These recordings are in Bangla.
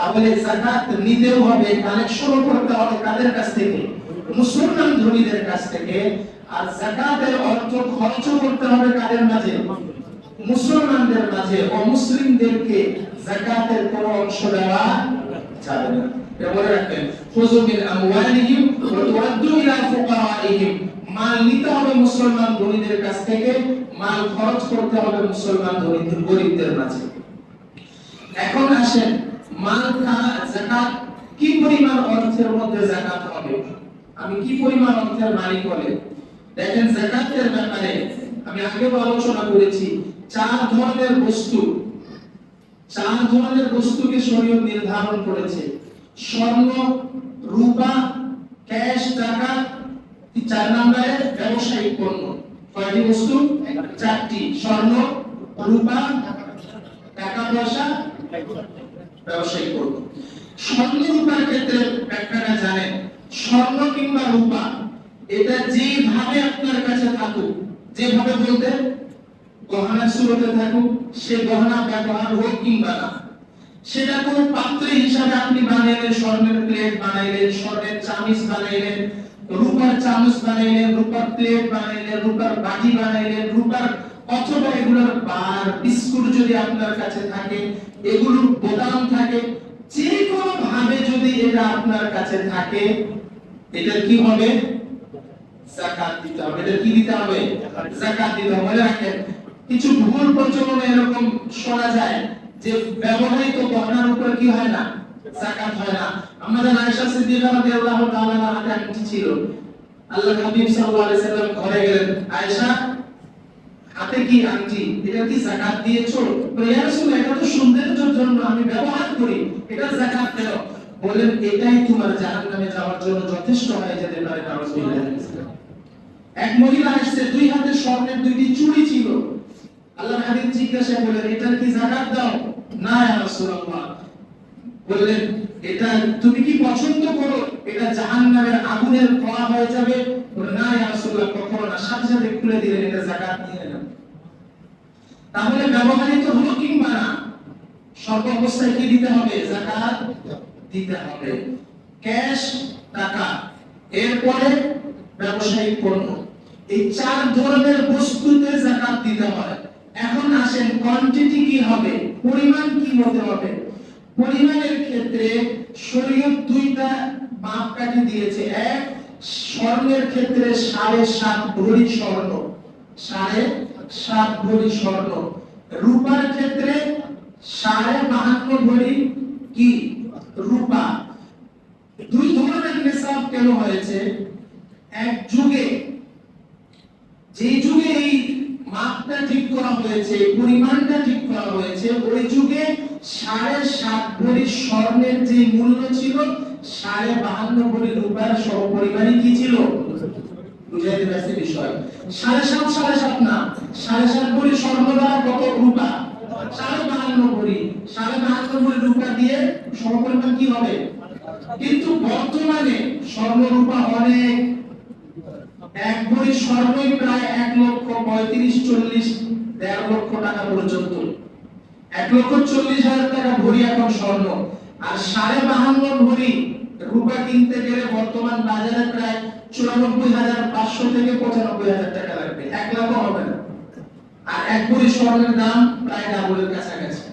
তাহলে জাকাত নিতেও হবে কালেকশন করতে হবে কাদের কাছ থেকে? মুসলমান ধনীদের কাছ থেকে। আর জাকাতের অর্থ খরচ করতে হবে কাদের মাঝে? মুসলমানদের মাঝে। অমুসলিমদেরকে জাকাতের কোন অংশ দেওয়া যাবে না। এখন আসেন মাল যাকাত কি পরিমাণ অর্থের মধ্যে যাকাত হবে? আমি কি পরিমাণ অর্থের মালিক হলে? দেখেন যাকাতের ব্যাপারে আমি আগেও আলোচনা করেছি, চার ধরনের বস্তু, চার ধরনের বস্তুকে শরীয়ত নির্ধারণ করেছে। স্বর্ণ, রূপা, ক্যাশ টাকা চার নম্বরে ব্যবসায়িক পণ্য। কয়টি বস্তু? চারটি, স্বর্ণ, রূপা, টাকা পয়সা ব্যবসায়িক পণ্য স্বর্ণ রূপার ক্ষেত্রে ব্যাখ্যাটা জানেন। স্বর্ণ কিংবা রূপা, এটা যেভাবে আপনার কাছে থাকুক, যেভাবে বলতে গহনা সুরতে থাকুক, সে গহনা ব্যবহার হোক কিংবা না। সেটা কোন পাত্র হিসাবে আপনি বানাইলেন, স্বর্ণের প্লেট বানাইলেন, স্বর্ণের চামিচ বানাইলেন, রূপার চামচ বানাইলেন, রূপার প্লেট বানাইলেন, রূপার বাটি বানাইলেন, রূপার অথবা এগুলোর বার বিস্কুট যদি আপনার কাছে থাকে, এগুলোর বোতাম থাকে যে কোনো ভাবে যদি এটা আপনার কাছে থাকে, এটা কি হবে? দিতে হবে। এটা কি দিতে হবে? দিতে হবে। মনে রাখেন, কিছু ভুল এরকম শোনা যায় যে ব্যবহৃত গহনার উপর কি হয় না? হয় না। আমাদের আয়েশা সিদ্দিকা রাদিয়াল্লাহু হাতে ছিল। আল্লাহ হাবিব সাল্লাল্লাহু আলাইহি সাল্লাম ঘরে গেলেন, আয়েশা হাতে কি আংটি এটা কি জাকাত দিয়েছ? তো ইয়া রাসূল এটা তো সৌন্দর্যের জন্য আমি ব্যবহার করি। এটা জাকাত দেও বলেন এটাই তোমার জাহান্নামে যাওয়ার জন্য যথেষ্ট হয়ে যেতে পারে নাউজুবিল্লাহ এক মহিলা আসছে দুই হাতে স্বর্ণের দুইটি চুড়ি ছিল। আল্লাহ হাবিব জিজ্ঞাসা করলেন এটা কি যাকাত দাও? না ইয়া রাসূলুল্লাহ। বললেন এটা তুমি কি পছন্দ করো? এটা জাহান্নামের আগুনের কড়া হয়ে যাবে। তাহলে ব্যবহারিত হলো কিংবা না? সর্ব অবস্থায় কি দিতে হবে? যাকাত দিতে হবে। ক্যাশ, টাকা। এরপরে ব্যবসায়িক পণ্য। এই চার ধরনের বস্তুতে যাকাত দিতে হয়। এখন আসেন কোয়ান্টিটি কি হবে? পরিমাণ কি হতে হবে? পরিমাণের ক্ষেত্রে শরীয়ত দুইটা মাপকাঠি দিয়েছে। এক স্বর্ণের ক্ষেত্রে সাড়ে সাত ভরি স্বর্ণ, সাড়ে সাত ভরি স্বর্ণ। রূপার ক্ষেত্রে সাড়ে বাহান্ন ভরি কি? রূপা। দুই ধরনের নিসাব কেন হয়েছে? এক যুগে, যে যুগে এই মাপটা ঠিক করা হয়েছে, পরিমাণটা ঠিক করা হয়েছে, ওই যুগে সাড়ে সাত ভরি স্বর্ণের যে মূল্য ছিল সাড়ে বাহান্ন ভরি রূপার সম কি ছিল? বুঝাইতে পারছি বিষয়। সাড়ে সাত সাড়ে সাত না, সাড়ে সাত ভরি স্বর্ণ কত রূপা? সাড়ে বাহান্ন ভরি সাড়ে বাহান্ন ভরি রূপা দিয়ে সমপরিমাণ কি হবে? কিন্তু বর্তমানে স্বর্ণ রূপা অনেক এক ভরি স্বর্ণই প্রায় এক লক্ষ পঁয়ত্রিশ, চল্লিশ, দেড় লক্ষ টাকা পর্যন্ত। এক লক্ষ চল্লিশ হাজার টাকা ভরি এখন স্বর্ণ। আর সাড়ে বাহান্ন ভরি রূপা কিনতে গেলে বর্তমান বাজারে প্রায় চুরানব্বই হাজার পাঁচশো থেকে পঁচানব্বই হাজার টাকা লাগবে। এক লাখ হবে না। আর এক ভরি স্বর্ণের দাম প্রায় ডাবলের কাছাকাছি।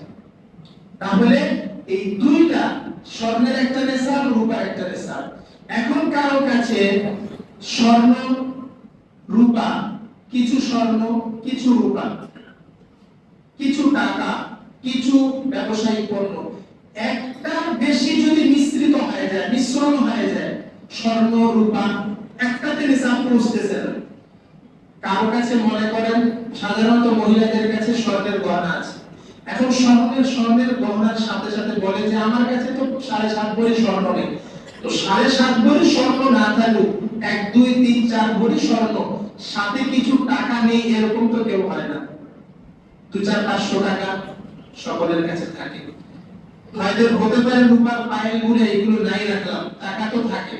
তাহলে এই দুইটা স্বর্ণের একটা নেশাব রূপার একটা নেশাব এখন কারও কাছে স্বর্ণ, রূপা, কিছু স্বর্ণ, কিছু রূপা, কিছু টাকা, কিছু ব্যবসায়িক পণ্য একটা বেশি যদি মিশ্রিত হয়ে যায়, মিশ্রণ হয়ে যায়, স্বর্ণ, রূপা, একটাতে নিসাব পৌঁছতেছে না। কারও কাছে মনে করেন, সাধারণত মহিলাদের কাছে স্বর্ণের গহনা আছে। এখন স্বর্ণের স্বর্ণের গহনার সাথে সাথে বলে যে, আমার কাছে তো সাড়ে সাত ভরি স্বর্ণ নেই। তো সাড়ে সাত ভরি স্বর্ণ না থাকুক, এক, দুই, তিন, চার ভরি স্বর্ণ, সাথে কিছু টাকা নেই, এরকম তো কেউ হয় না। দু চার পাঁচশো টাকা সকলের কাছে থাকে। হয়তো হতে পারে রূপার পায়ের গুণে এগুলো নাই রাখলাম, টাকা তো থাকে।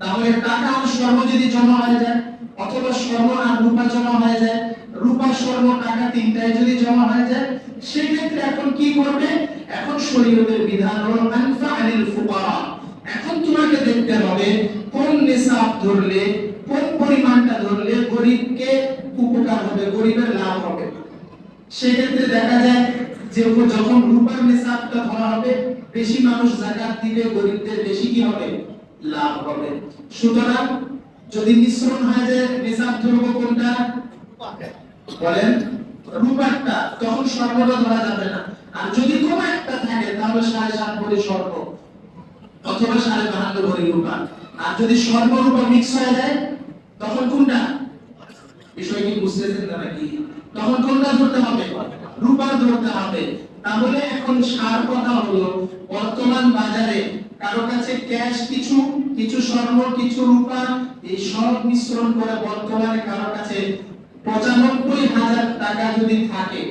তাহলে টাকা ও স্বর্ণ যদি জমা হয়ে যায়, অথবা স্বর্ণ আর রূপা জমা হয়ে যায়, রূপা, স্বর্ণ, টাকা তিনটায় যদি জমা হয়ে যায়, সেক্ষেত্রে এখন কি করবে? এখন শরীয়তের বিধান হলো, আনফা আনিল ফুকারা। এখন তোমাকে দেখতে হবে, কোন নিসাব ধরলে, কোন পরিমাণটা ধরলে গরিবকে উপকার হবে, গরিবের লাভ হবে। সেক্ষেত্রে দেখা যায় যে ও যখন রূপার নিসাবটা ধরা হবে, বেশি মানুষ জাকাত দিবে, গরিবদের বেশি কি হবে? লাভ হবে। সুতরাং যদি মিশ্রণ হয় যে নিসাব ধরবো কোনটা? বলেন, রূপারটা তখন স্বর্ণটা ধরা যাবে না। আর যদি কোনো একটা থাকে, তাহলে সাড়ে সাত ভরি স্বর্ণ, অথবা সাড়ে বাহান্ন ভরি রূপা। আর যদি স্বর্ণ মিক্স হয়ে যায়, তখন কোনটা? বিষয় কি বুঝতেছেন না নাকি? তখন কোনটা ধরতে হবে, রূপা ধরতে হবে। তাহলে এখন সার কথা হলো, বর্তমান বাজারে কারও কাছে ক্যাশ কিছু কিছু স্বর্ণ, কিছু রূপা, এই সব মিশ্রণ করে বর্তমানে কারও কাছে পঁচানব্বই হাজার টাকা যদি থাকে,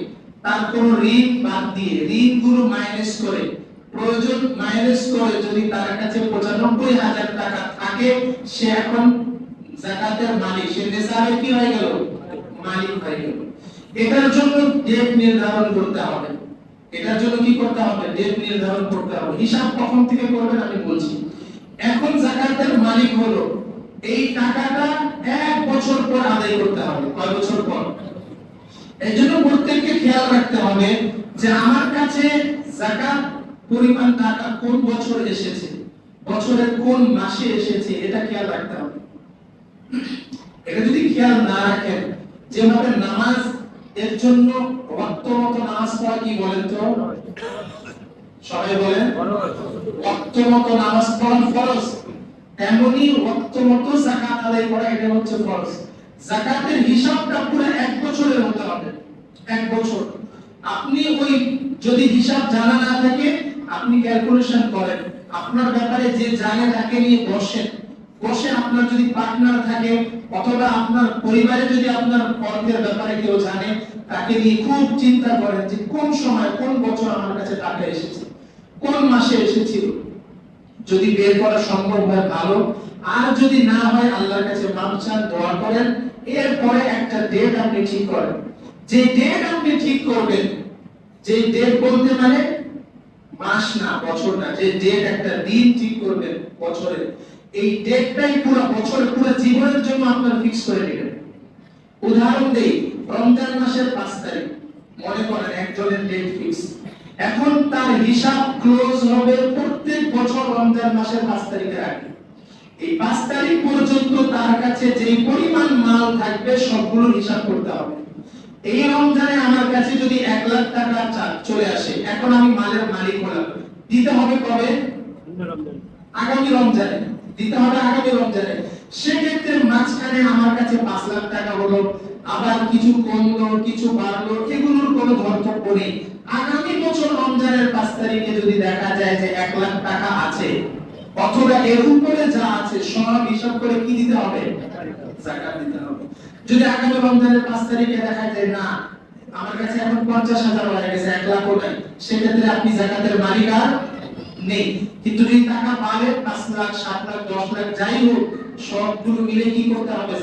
তার কোন ঋণ বাদ দিয়ে ঋণগুলো মাইনাস করে, প্রয়োজন মাইনাস করে যদি তার কাছে পঁচানব্বই হাজার টাকা থাকে, সে এখন জাকাতের মালিক। সে নেশাবে কি হয়ে গেল? মালিক হয়ে গেল। এটার জন্য ডেট নির্ধারণ করতে হবে। এটার জন্য কি করতে হবে? ডেট নির্ধারণ করতে হবে। হিসাব কখন থেকে করবেন আমি বলছি। এখন জাকাতের মালিক হলো। এই টাকাটা এক বছর পর আদায় করতে হবে। কয় বছর পর? এই জন্য প্রত্যেককে খেয়াল রাখতে হবে যে আমার কাছে জাকাত পরিমাণ টাকা কোন বছর এসেছে? বছরের কোন মাসে এসেছে? এটা খেয়াল রাখতে হবে। এটা যদি খেয়াল না রাখেন যেভাবে নামাজ এর জন্য নামাজ পড়া কি বলেন তো? সবাই বলেন নামাজ ফরজ। তেমনি আদায় করা এটা হচ্ছে ফরজ। হিসাবটা পুরো এক বছরের হতে হবে। এক বছর। আপনি ওই যদি হিসাব জানা না থাকে, আপনি ক্যালকুলেশন করেন। আপনার ব্যাপারে যে জানে তাকে নিয়ে বসেন। বসে আপনার যদি পার্টনার থাকে, অথবা আপনার পরিবারে যদি আপনার অর্থের ব্যাপারে কেউ জানে, তাকে নিয়ে খুব চিন্তা করেন যে কোন সময়, কোন বছর আমার কাছে টাকা এসেছে, কোন মাসে এসেছিল। যদি বের করা সম্ভব হয়, ভালো। আর যদি না হয়, আল্লাহর কাছে মাপ দোয়া করেন। এরপরে একটা ডেট আপনি ঠিক করেন। যে ডেট আপনি ঠিক করবেন, যে ডেট বলতে মানে মাস না, বছর না, যে ডেট একটা দিন ঠিক করবেন বছরে এই ডেটটাই পুরো বছরে পুরো জীবনের জন্য আপনার ফিক্স করে নেবেন উদাহরণ দেই রমজান মাসের পাঁচ তারিখ। মনে করেন একজনের ডেট ফিক্স এখন তার হিসাব ক্লোজ হবে প্রত্যেক বছর রমজান মাসের পাঁচ তারিখের আগে। এই পাঁচ তারিখ পর্যন্ত তার কাছে যে পরিমাণ মাল থাকবে সবগুলো হিসাব করতে হবে। এই রমজানে আমার কাছে যদি এক লাখ টাকা চা- চলে আসে এখন আমি মালের মালিক হলাম। দিতে হবে কবে? আগামী রমজানে। দিতে হবে আগামী রমজানে। সেক্ষেত্রে মাঝখানে আমার কাছে পাঁচ লাখ টাকা হলো, আবার কিছু কমলো, কিছু বাড়লো, এগুলোর কোনো ধর্তব্য নেই। আগামী বছর রমজানের পাঁচ তারিখে যদি দেখা যায় যে এক লাখ টাকা আছে, অথবা এর উপরে যা আছে সব হিসাব করে কি দিতে হবে? জাকাত দিতে হবে। যদি আগামী রমজানের পাঁচ তারিখে দেখা যায়, না, আমার কাছে এখন পঞ্চাশ হাজার হয়ে গেছে, এক লাখও নাই। সেক্ষেত্রে আপনি জাকাতের মালিক নেই। কিন্তু যদি টাকা পাঁচ লাখ, সাত লাখ, দশ লাখ, যাই হোক, সবগুলো মিলে কি করতে হবে?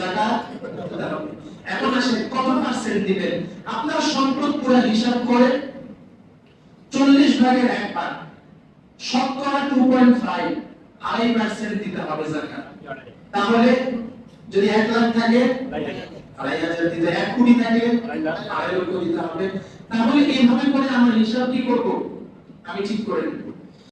এখন কত পার্সেন্ট দিবেন? আপনার সম্পদ পুরো হিসাব করে চল্লিশ ভাগের এক ভাগ। শতকরা টু পয়েন্ট ফাইভ আড়াই পার্সেন্ট দিতে হবে তাহলে যদি এক লাখ থাকে, আড়াই হাজার দিতে এক কোটি থাকে, আড়াই লক্ষ দিতে হবে। তাহলে এইভাবে করে আমার হিসাব কি করব? আমি ঠিক করে নিই।